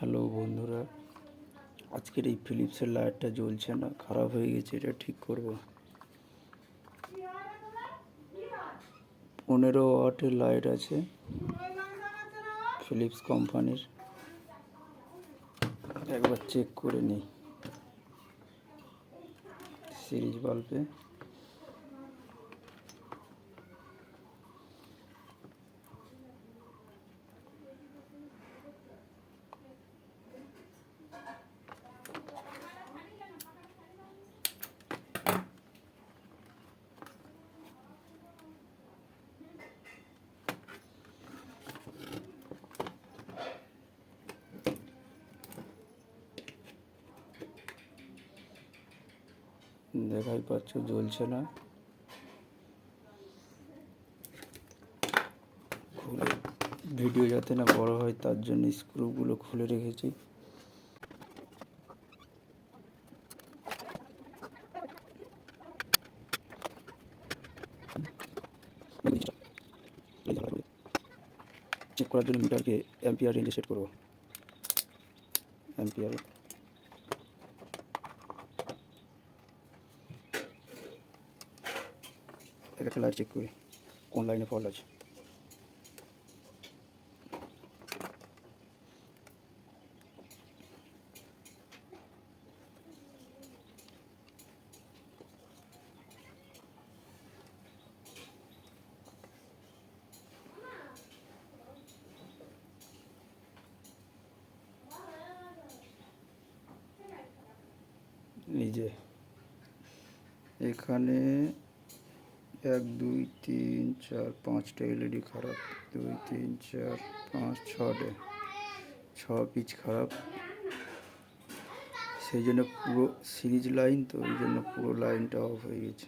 Hello বন্ধুরা, আজকের এই ফিলিপসের লাইটটা জ্বলছে না, খারাপ হয়ে গেছে, এটা ঠিক করব। পনেরো ওয়াটের লাইট আছে ফিলিপস কোম্পানির। একবার চেক করে নিই। সিরিজ বাল্বে দেখাই পাচ্ছ, জ্বলছে না। খুলে ভিডিও যাতে না বড় হয়, তার জন্য স্ক্রুগুলো খুলে রেখেছি। চেক করার জন্য মিটারকে অ্যাম্পিয়ার রেঞ্জে সেট করব। অ্যাম্পিয়ার একটা লাইট চেক করি কোন লাইনে ফল্ট আছে। নিজে এখানে এক, দুই, তিন, চার, পাঁচটা এলইডি খারাপ। দুই, তিন, চার, পাঁচ, ছটা। ছ পিচ খারাপ। সেই জন্য পুরো সিরিজ লাইন তো ওই জন্য পুরো লাইনটা অফ হয়ে গেছে।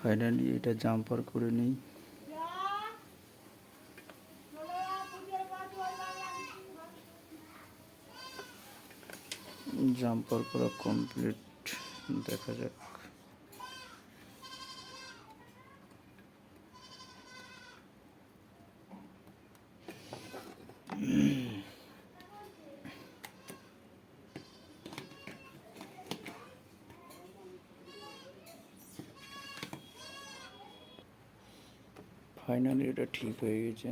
ফাইনালি এটা জাম্পার করে নিই। জাম্পার করা কমপ্লিট দেখা যাক। ফাইনালি এটা ঠিক হয়ে গেছে।